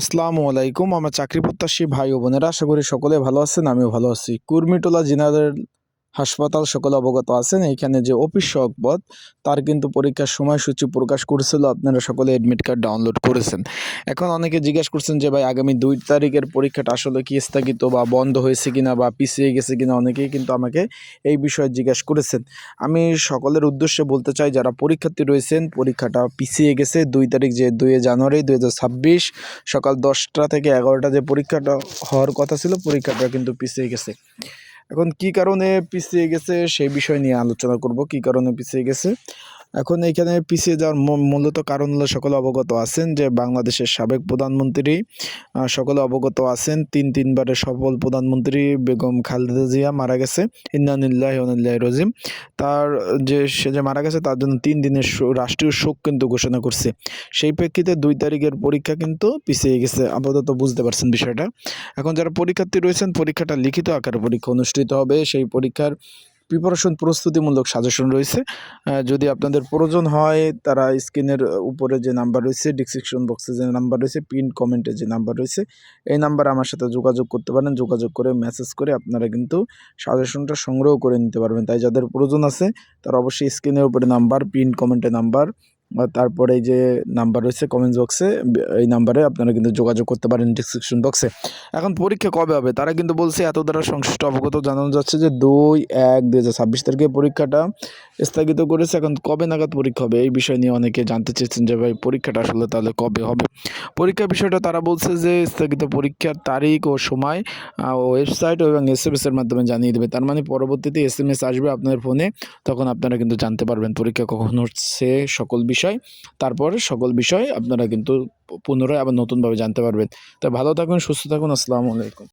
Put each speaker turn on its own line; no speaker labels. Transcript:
আসসালামু আলাইকুম। আমার চাকরি প্রত্যাশী ভাই ও বোনেরা, আশা করি সকলে ভালো আছেন, আমিও ভালো আছি। কুর্মিটোলা জেনারেল হাসপাতাল সকলে অবগত আছেন। এইখানে যে অফিস সহক তার কিন্তু পরীক্ষার সময়সূচি প্রকাশ করেছিল। আপনারা সকলে অ্যাডমিট কার্ড ডাউনলোড করেছেন। এখন অনেকে জিজ্ঞেস করছেন যে, ভাই, আগামী দুই তারিখের পরীক্ষাটা আসলে কি স্থগিত বা বন্ধ হয়েছে কিনা বা পিছিয়ে গেছে কিনা? অনেকেই কিন্তু আমাকে এই বিষয়ে জিজ্ঞাসা করেছেন। আমি সকলের উদ্দেশ্যে বলতে চাই, যারা পরীক্ষার্থী রয়েছেন, পরীক্ষাটা পিছিয়ে গেছে দুই তারিখ যে দুই জানুয়ারি দুই হাজার ছাব্বিশ, সকাল দশটা থেকে এগারোটা যে পরীক্ষাটা হওয়ার কথা ছিল, পরীক্ষাটা কিন্তু পিছিয়ে গেছে। এখন কি কারণে পিছিয়ে গেছে সেই বিষয় নিয়ে আলোচনা করব। কি কারণে পিছিয়ে গেছে? এখন এখানে পিছিয়ে যাওয়ার মূলত কারণ হলো সকলে অবগত আছেন যে বাংলাদেশের সাবেক প্রধানমন্ত্রী সকলে অবগত আছেন তিন তিনবারের সফল প্রধানমন্ত্রী বেগম খালেদা জিয়া মারা গেছে ইন্নানিল্লাহ রজিম তার যে, সে যে মারা গেছে তার জন্য তিন দিনের রাষ্ট্রীয় শোক কিন্তু ঘোষণা করছে। সেই প্রেক্ষিতে দুই তারিখের পরীক্ষা কিন্তু পিছিয়ে গেছে, আপাতত বুঝতে পারছেন বিষয়টা। এখন যারা পরীক্ষার্থী রয়েছেন, পরীক্ষাটা লিখিত আকারে পরীক্ষা অনুষ্ঠিত হবে। সেই পরীক্ষার প্রিপারেশন প্রস্তুতিমূলক সাজেশন রয়েছে। যদি আপনাদের প্রয়োজন হয়, তারা স্ক্রিনের উপরে যে নাম্বার রয়েছে ডিসক্রিপশন বক্সে যে নাম্বার রয়েছে পিন কমেন্টে যে নাম্বার রয়েছে, এই নাম্বার আমার সাথে যোগাযোগ করতে পারেন। যোগাযোগ করে মেসেজ করে আপনারা কিন্তু সাজেশনটা সংগ্রহ করে নিতে পারবেন। তাই যাদের প্রয়োজন আছে, তারা অবশ্যই স্ক্রিনের উপরে নাম্বার পিন কমেন্টে নাম্বার তারপরে এই যে নাম্বার রয়েছে কমেন্ট বক্সে এই নাম্বারে আপনারা কিন্তু যোগাযোগ করতে পারেন ডিসক্রিপশন বক্সে এখন পরীক্ষা কবে হবে? তারা কিন্তু বলছে এত দ্বারা সংশ্লিষ্ট অবগত জানানো যাচ্ছে যে দুই এক দুই হাজার ছাব্বিশ তারিখে পরীক্ষাটা স্থগিত করেছে। এখন কবে নাগাদ পরীক্ষা হবে? এই বিষয় নিয়ে অনেকে জানতে চেয়েছেন যে ভাই পরীক্ষাটা আসলে তাহলে কবে হবে? পরীক্ষার বিষয়টা তারা বলছে যে স্থগিত পরীক্ষার তারিখ ও সময় ওয়েবসাইট এবং এস এম এর মাধ্যমে জানিয়ে দেবে। তার মানে পরবর্তীতে এস এম এস আসবে আপনার ফোনে তখন আপনারা কিন্তু জানতে পারবেন পরীক্ষা কখন হচ্ছে সকল বিষয়, তারপর সকল বিষয় আপনারা কিন্তু পুনরায় আবার নতুনভাবে জানতে পারবেন। তো ভালো থাকুন, সুস্থ থাকুন, আসসালামু আলাইকুম।